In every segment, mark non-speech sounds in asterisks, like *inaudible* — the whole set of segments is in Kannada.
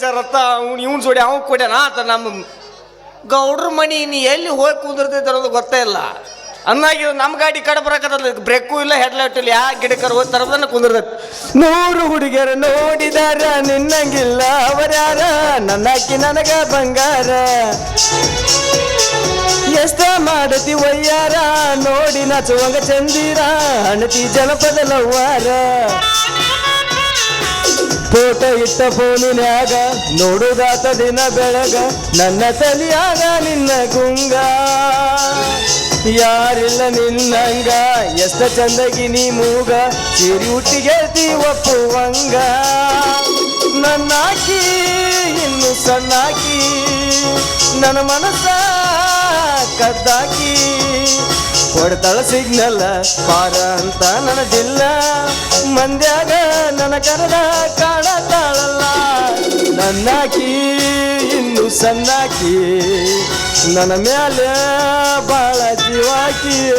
ಸರತ್ತ ಅವ್ನು ಇವ್ನು ಜೋಡಿ ಅವ್ನು ಕೊಡ್ಯಾನ ಆತ ನಮ್ಮ ಗೌಡ್ರ ಮನಿ ನೀ ಎಲ್ಲಿ ಹೋಗಿ ಕುಂದಿರ್ತೈತೆ ಅನ್ನೋದು ಗೊತ್ತೇ ಇಲ್ಲ. ಅನ್ನಾಗಿ ನಮ್ಮ ಗಾಡಿ ಕಡೆ ಬರಕತ್ತಲ್ಲ ಬ್ರೇಕು ಇಲ್ಲ ಹೆಡ್ಲೈಟ್ ಇಲ್ಲ ಯಾ ಗಿಡಕರ್ ಹೋಗಿ ತರದನ್ನ ಕುಂದಿರ್ತೈತಿ. ನೂರು ಹುಡುಗಿಯರು ನೋಡಿದಾರ, ನಿನ್ನಂಗಿಲ್ಲ ಅವರ್ಯಾರ ನನ್ನಕ್ಕಿ ನನಗ ಬಂಗಾರ. ಎಷ್ಟ ಮಾಡತಿ ಒಯ್ಯಾರ ನೋಡಿ ನಾಚುವಂಗ ಚಂದಿರ ಅಣತಿ ಜನಪದ ಲವ್ವಾರ. ಫೋಟೋ ಇಟ್ಟ ಫೋನಿನ್ಯಾಗ ನೋಡುದಾತ ದಿನ ಬೆಳಗ, ನನ್ನ ತಲಿಯಾಗ ನಿನ್ನ ಗುಂಗ. ಯಾರಿಲ್ಲ ನಿನ್ನಂಗ, ಎಷ್ಟ ಚಂದಗಿ ನೀ ಮೂಗ, ಸಿರಿ ಹುಟ್ಟಿಗೆಳ್ತಿ ಒಪ್ಪುವಂಗ. ನನ್ನಾಕಿ ಇನ್ನು ಸಣ್ಣಾಕಿ ನನ್ನ ಮನಸ್ಸ ಕದ್ದಾಕಿ. ಹೊಡೆತಳ ಸಿಗ್ನಲ್ಲ ಪಾರ ಅಂತ ನನ್ನ ಜಿಲ್ಲ ಮಂದ್ಯಾಗ ನನ್ನ ಕರೆದ ಕಾಣತಾಳಲ್ಲ. ನನ್ನಾಕಿ ಇನ್ನು ಸಣ್ಣಾಕಿ. ನನ್ನ ಮೇಲೆ ಬಾಳ ಜೀವಾಕಿ.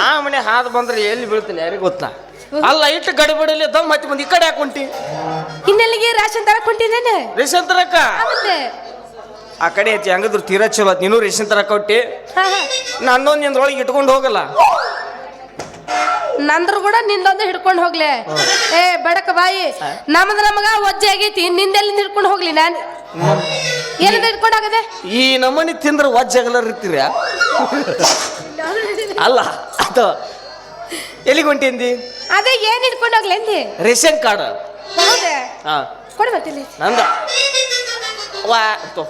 ಆ ಮನೆ ಹಾದು ಬಂದ್ರೆ ಎಲ್ಲಿ ಬೀಳ್ತೀನಿ ಯಾರಿಗೆ ಗೊತ್ತಾ? ಅಲ್ಲ ಇಟ್ಟು ಗಡಿಬಿಡಲಿ ದಮ್ ಹತ್ತಿ ಬಂದು ಈ ಕಡೆ ಹಾಕೊಂಟಿ ಇನ್ನೆಲ್ಲಿಗೆ ರೇಷನ್ ತರಕ್ ಹೊಂಟಿದ್ದೇನೆ ರೇಷನ್ ತರಕ? ಮತ್ತೆ ಆ ಕಡೆ ಹಚ್ಚಿ ಹಂಗದ್ರು ತೀರಾ ಚಲೋ ಆತ್. ನೀನು ರೇಷನ್ ತರಕ ಕೊಟ್ಟಿ ನಾನು ನನ್ನೊಂದು ನಿಂದ್ರೊಳಗೆ ಇಟ್ಕೊಂಡು ಹೋಗಲ್ಲ. ನಂದ್ರ ಕೂಡ ನಿಂದೊಂದು ಹಿಡ್ಕೊಂಡು ಹೋಗ್ಲೆ. ಏ ಬಡಕ ಬಾಯಿ. ನಮ್ದು ನಮಗ ಒಜ್ಜೆ ಆಗೈತಿ. ನಿಂದೆಲ್ಲಿ ಹಿಡ್ಕೊಂಡು ಹೋಗ್ಲಿ ನಾನು? ಏನಂತ ಹಿಡ್ಕೊಂಡು ಹೋಗದೆ? ಈ ನಮನಿ ತಿಂದ್ರೆ ಒಜ್ಜೆ ಇರ್ತೀರ ಅಲ್ಲ ಅದು ಎಲ್ಲಿಗೆ ಹೊಂಟಿಂದಿ ಅದೇ ಏನ್ ಹಿಡ್ಕೊಂಡು ಹೋಗ್ಲಿ ಅಂದಿ? Ration card. ಹೌದೇ? ಹಾ. ಕೊಡಿ ಮತ್ತಿಲ್ಲಿ ನಂದ. ವಾ ತೋ.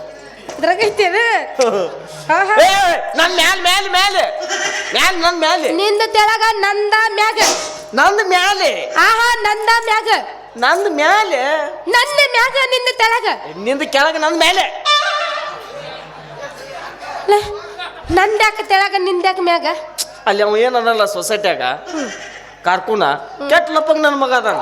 ಇದ್ರಾಗ ಐತಿ ಅದು *laughs* ಹಾ, ಹಾ. ಏ, ನನ್ ಮ್ಯಾಲ್ ಮ್ಯಾಲ್ ಮ್ಯಾಲೆ. ಮ್ಯಾಲ್ ನನ್ ಮ್ಯಾಲೆ. ನಿಂದ ತೆಳಗ ನಂದ ಮ್ಯಾಗ. ನಂದ್ ಮ್ಯಾಲೆ. ಆಹಾ ನಂದ ಮ್ಯಾಗ. ನಂದ್ ಮ್ಯಾಲೆ. ನನ್ನ ಮ್ಯಾಗ ನಿಂದ ತೆಳಗ. ನಿಂದ ಕೆಳಗೆ ನಂದ್ ಮೇಲೆ ಲ, ನಂದ್ಯಾಕ ತೆಳಗ ನಿಂದ್ಯಾಕ ಮ್ಯಾಗ? ಅಲ್ಲಿ ಅವ ಏನಲ್ಲ ಸೊಸೈಟ್ಯಾಗ? ಕಾರ್ಕೂನ. ಕೆಟ್ಟ ಲಪ್ಪಂಗ ನನ್ನ ಮಗ ಅದಾನ.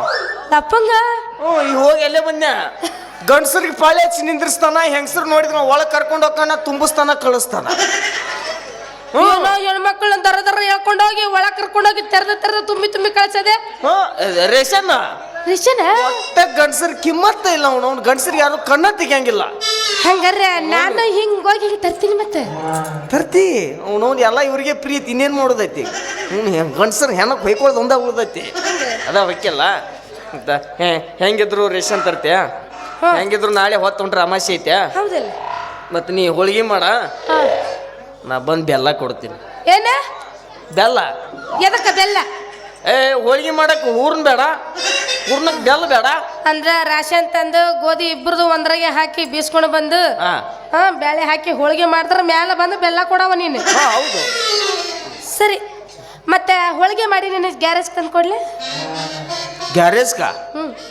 ಲಪ್ಪಂಗ? ಹ್ಞೂ ಈಗ ಹೋಗಿ ಎಲ್ಲೇ ಬಂದ್ಯ? *laughs* ಗಂಡಸರಿಗೆ ಪಾಳೆ ಹಚ್ಚಿ ನಿಂದ್ರಿಸ್ತಾನ ಹೆಂಗಸರು ನೋಡಿದ್ರ ಒಳಗೆ ಕರ್ಕೊಂಡು ಹೋಗ್ತಾನ ತುಂಬಿಸ್ತಾನ ಕಳಿಸ್ತಾನ. ಹ್ಞೂ. ಏನೋ ಹೆಣ್ಮಕ್ಳನ್ನ ದರ ದರ ಹೇಳ್ಕೊಂಡೋಗಿ ಕರ್ಕೊಂಡೋಗಿ ಕರ್ಕೊಂಡು ಹೋಗಿ ತೆರೆದ ತೆರೆದ ತುಂಬಿ ತುಂಬಿ ಕಳ್ಸದೆ? ಹ್ಞೂ. ರೇಷನ್? ರಿಷನ? ಒಟ್ಟ ಗಂಡಸರ್ ಕಿಮ್ಮತ್ತ ಇಲ್ಲ ಅವನು. ಅವ್ನು ಗಂಡಸರಿಗೆ ಯಾರು ಕಣ್ಣ ತೆಗಿಯಂಗಿಲ್ಲ. ಹಂಗಾರೆ ನಾನು ಹಿಂಗ್ ಹೋಗಿ ಹಿಂಗ್ ತರ್ತೀನಿ ಮತ್ತೆ? ತರ್ತಿ. ಅವನವ್ನು ಎಲ್ಲ ಇವರಿಗೆ ಪ್ರೀತಿ ಇನ್ನೇನು ಮಾಡೋದೈತಿ? ಹ್ಞೂ ಗಂಡಸರು ಹೆಣಕ್ಕೆ ಹೊಯ್ಕೊಳ್ಳೋದು ಒಂದ ಉಳ್ದೈತಿ. ಅದ ಹೊಯ್ಕಲ್ಲ ಅಂತ ಹೇ ಹೆಂಗಿದ್ರು ರೇಷನ್ ತರ್ತೀಯ. ಹೆಂಗಿದ್ರು ನಾಳೆ ಹೊತ್ತು ಹೊಂಟ್ರೆ ಅಮಾಸೆ ಐತೆ. ಹೌದಲ್ಲ. ಮತ್ತು ನೀ ಹೋಳಿಗೆ ಮಾಡ. ಹಾ. ನಾ ಬಂದು ಬೆಲ್ಲ ಕೊಡ್ತೀನಿ. ಏನ? ಬೆಲ್ಲ. ಎದಕ್ಕ ಬೆಲ್ಲ? ಏ ಹೋಳಿಗೆ ಮಾಡಕ್ಕೆ ಹೂರ್ನ ಬೇಡ. ಹೂರ್ನಕ್ಕೆ ಬೆಲ್ಲ ಬೇಡ. ಅಂದ್ರ ರಾಶನ್ ತಂದು ಗೋಧಿ ಇಬ್ಬರದು ಒಂದ್ರಾಗೆ ಹಾಕಿ ಬೀಸ್ಕೊಂಡು ಬಂದು ಹಾಂ. ಬ್ಯಾಳೆ ಹಾಕಿ ಹೋಳಿಗೆ ಮಾಡಿದ್ರ ಮ್ಯಾಲ ಬಂದು ಬೆಲ್ಲ ಕೊಡವ ನೀನು. ಹೌದು. ಸರಿ. ಮತ್ತೆ ಹೋಳಿಗೆ ಮಾಡಿ ನಿನ್ನ ಗ್ಯಾರೇಜ್ ತಂದು ಕೊಡ್ಲೆ ಗ್ಯಾರೇಜ್ಗ?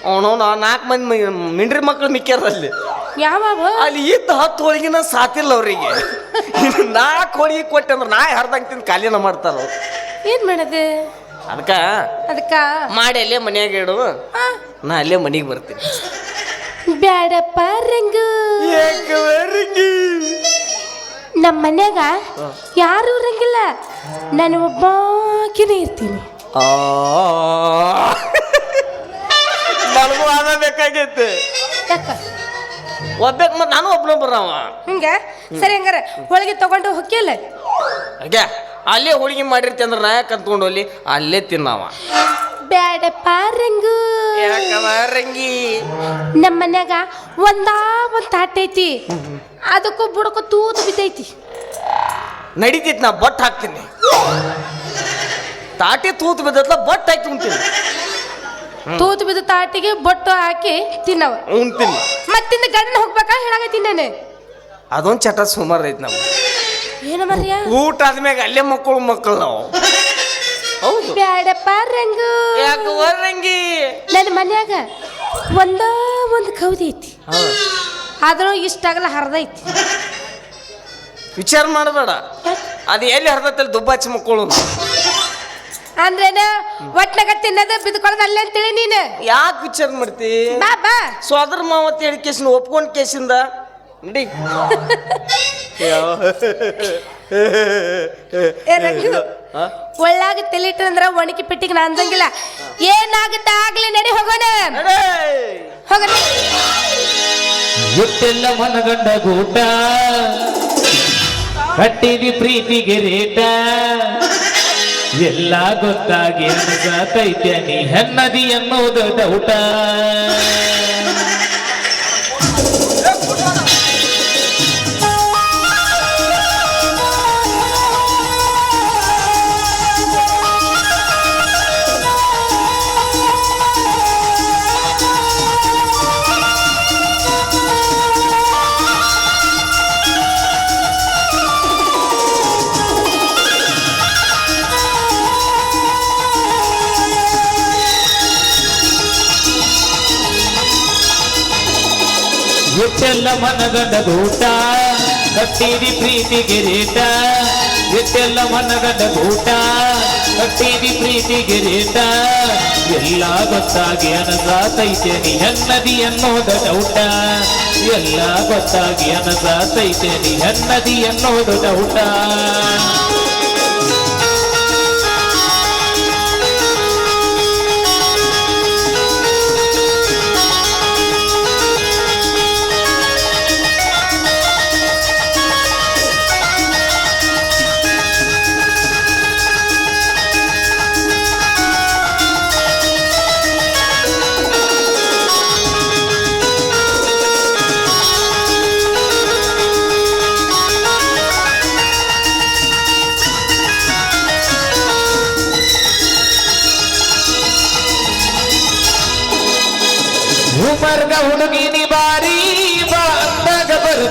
ಅವನವನು ನಾಲ್ಕು ಮಂದಿ ಮಿಂಡ್ರಿ ಮಕ್ಳು ಮಿಕ್ಕ್ಯಾರ ಯಾವಾಗ? ಯಾವ ಅಲ್ಲಿ ಇದ್ದ ಹತ್ತು ಹೋಳಿಗೆನ ಸಾತಿಲ್ಲ ಅವರಿಗೆ. ನಾಲ್ಕು ಹೋಳಿಗೆ ಕೊಟ್ಟೆ ಅಂದ್ರೆ ನಾ ಹರ್ದಂಗೆ ತಿಂದು ಖಾಲಿನ ಮಾಡ್ತಾರ. ಏನ್ ಮಾಡದೆ? ಅದಕ್ಕ ಅದಕ್ಕ? ಮಾಡಿ ಅಲ್ಲೇ ಮನ್ಯಾಗ ಇಡು. ಆ, ನಾ ಅಲ್ಲೇ ಮನೆಗೆ ಬರ್ತೀನಿ. ಬ್ಯಾಡಪ್ಪ ರಂಗು. ನಮ್ಮ ಮನ್ಯಾಗ ಯಾರು ರಂಗಿಲ್ಲ. ನಾನು ಒಬ್ಬಾಕಿನೇ ಇರ್ತೀನಿ. ನನಗೂ ಅದ ಬೇಕಾಗೈತೆ ಯಾಕ? ಒಬ್ಬೇಕು ಮತ್ತೆ ನಾನು ಒಬ್ಬನ ಬರವ ಹಿಂಗ? ಸರಿ ಹಂಗಾರ ಹೋಳಿಗೆ ತಗೊಂಡು ಹೊಕ್ಕಿಲ್ಲ ಹಾಗೆ ಅಲ್ಲೇ ಹೋಳಿಗೆ ಮಾಡಿರ್ತಿ ಅಂದ್ರೆ ನಾ ಯಾಕೆ ಅಂದ್ಕೊಂಡು ಅಲ್ಲಿ ಅಲ್ಲೇ ತಿನ್ನವ. ಬ್ಯಾಡಪ್ಪ ಪಾರಂಗು ಯಾಕವ ರಂಗಿ? ನಮ್ಮ ಮನ್ಯಾಗ ಒಂದಾ ಒಂದ್ ತಾಟ್ ಐತಿ. ಅದಕ್ಕೂ ಬುಡಕ್ಕೂ ತೂತು ಬಿದ್ದೈತಿ. ನಡೀತೈತಿ ನಾ ಬಟ್ ಹಾಕ್ತೀನಿ. ತಾಟಿ ತೂತು ಬಿದ್ದತ್ಲ ಬಟ್ ಹಾಕಿ ತೂತು ಬಿದ್ದ ತಾಟಿಗೆ ಬೊಟ್ಟು ಹಾಕಿ ತಿನ್ನವ. ಉಣ್ತೀನಿ ಮತ್ತಿಂದ ಗಂಡನ ಹೋಗ್ಬೇಕಾ? ಹೇಳಾಗತ್ತೀನಿ ತಿನ್ನೇನೆ. ಅದೊಂದು ಚಟ ಸುಮಾರು ಐತಿ ನಾವು ಏನು ಮರ್ಯ ಊಟ ಆದ್ಮ್ಯಾಗ ಅಲ್ಲೇ ಮಕ್ಕಳು ಮಕ್ಕಳು ನಾವು. ಹೌದು. ಬ್ಯಾಡಪ್ಪ ರಂಗು. ಯಾಕೆ ರಂಗಿ? ನನ್ನ ಮನ್ಯಾಗ ಒಂದ ಒಂದು ಕೌದಿ ಐತಿ. ಆದ್ರೂ ಇಷ್ಟಾಗಲ್ಲ ಹರಿದೈತಿ ವಿಚಾರ ಮಾಡಬೇಡ. ಅದು ಎಲ್ಲಿ ಹರ್ದತ್ತಲ್ಲಿ ದುಬ್ಬಾಚಿ ಮಕ್ಕಳು. ಅಂದ್ರೇನ? ಒಟ್ಲಗ ತಿನ್ನದ ಬಿದ್ಕೊಳ್ಳೋದು ಅಲ್ಲೇ ಅಂತೇಳಿ ನೀನು. ಯಾಕೆ ವಿಚಾರ ಮಾಡ್ತಿ? ಬಾ ಬಾ. ಸೋದರ ಮಾವತ್ ಹೇಳಿ ಕೇಸಿನ ಒಪ್ಕೊಂಡ್ ಕೇಸಿಂದ? ನಡಿ. ಏ ರಂಗು ಒಳ್ಳಾಗ ತಲಿಟ್ಟಂದ್ರ ಒಣಗಿ ಪೆಟ್ಟಿಗೆ ನಾ ಅಂದಂಗಿಲ್ಲ. ಏನಾಗುತ್ತೆ ಆಗ್ಲಿ ನಡಿ ಹೋಗೋಣ. ನಡೆ. ಹೋಗೋಣ. ಎಟ್ಟೆಲ್ಲ ಮನಗಂಡ ಗೂಟ. ಕಟ್ಟಿದಿ ಪ್ರೀತಿಗೆ ರೇಟ. ಎಲ್ಲ ಗೊತ್ತಾಗಿ ಅನಸಾತೈತೆ ನೀ ಹೆನ್ನದಿ ಅನ್ನೋದು ಡೌಟ ಎಟ್ಟೆಲ್ಲ ಮನಗಂಡ ಗೂಟ ಕಟ್ಟಿದಿ ಪ್ರೀತಿ ಗಿರೀಟ ಎಷ್ಟೆಲ್ಲ ಮನಗಂಡ ಗೂಟ ಕಟ್ಟಿದಿ ಪ್ರೀತಿ ಗೆರೆಟ ಎಲ್ಲ ಗೊತ್ತಾಗಿ ಅನಸಾತೈತೆ ನೀ ಹೆನ್ನದಿ ಅನ್ನೋದ ಡೌಟ. ಎಲ್ಲ ಗೊತ್ತಾಗಿ ಅನಸಾತೈತೆ ನೀ ಹೆನ್ನದಿ ಅನ್ನೋದು ಡೌಟ.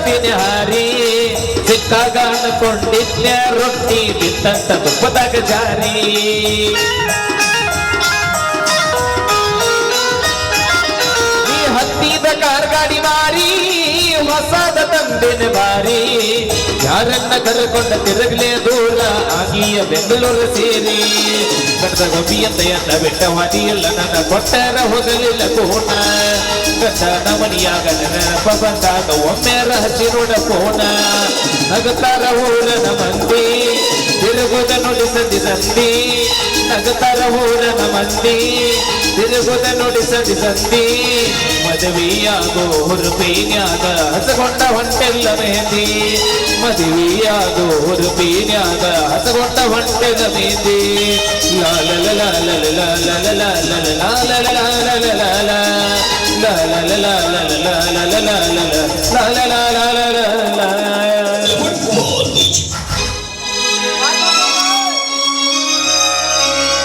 ಬಿಹಾರಿ ಸಿಕ್ಕಾಗ ಅಂದ್ಕೊಂಡಿದ್ದೆ ರೊಟ್ಟಿ ಬಿತ್ತಂತ ತುಪ್ಪದಾಗ ಜಾರಿ. ಈ ಹತ್ತಿದ ಕಾರ್ಗಾಡಿ ಮಾರಿ ಹೊಸದ ತಂದಿನ ಬಾರಿ. ಯಾರನ್ನ ಕರೆಕೊಂಡ ತಿರುಗಲೇ ದೂರ ಆಗಿಯ ಬೆಂಗಳೂರು ಸೇರಿ, ಕಟ್ಟದ ಗೋಪಿಯಂತ ಎಂದ ಬೆಟ್ಟವಾದಿ ಎಲ್ಲ ನನ್ನ ಕೊಟ್ಟರ ಹೋಗಲಿಲ್ಲ ಕೋಣ. ಕಟ್ಟ ನಮನಿಯಾಗ ನೆನಪ ಬಂದಾಗ ಒಮ್ಮೆ ಹಚ್ಚಿ ನೋಡ ಕೋಣ. ನಗತಾರ ಊರ ಮಂದಿ ತಿರುಗುದ ನುಡಿ ಸಂದಿ ಸಂದಿ ನಗತಾರ ಊರನ ಮಂದಿ ತಿರುಗುದ ನುಡಿ ಸಂದಿ ಸಂದಿ ಮದುವೆಯಾಗೋ ಹುರುಪಿನ್ಯಾಗ ಹಸಗೊಂಡ ಹೊಂಟೆಲ್ಲ ಮೆಹಂದಿ ಮದುವೆಯಾಗೋ ಹುರುಪಿನ್ಯಾಗ ಹಸಗೊಂಡ ಹೊಂಟೆಲ್ಲ ಮೆಹಂದಿ ಲಾಲ ಲಾಲ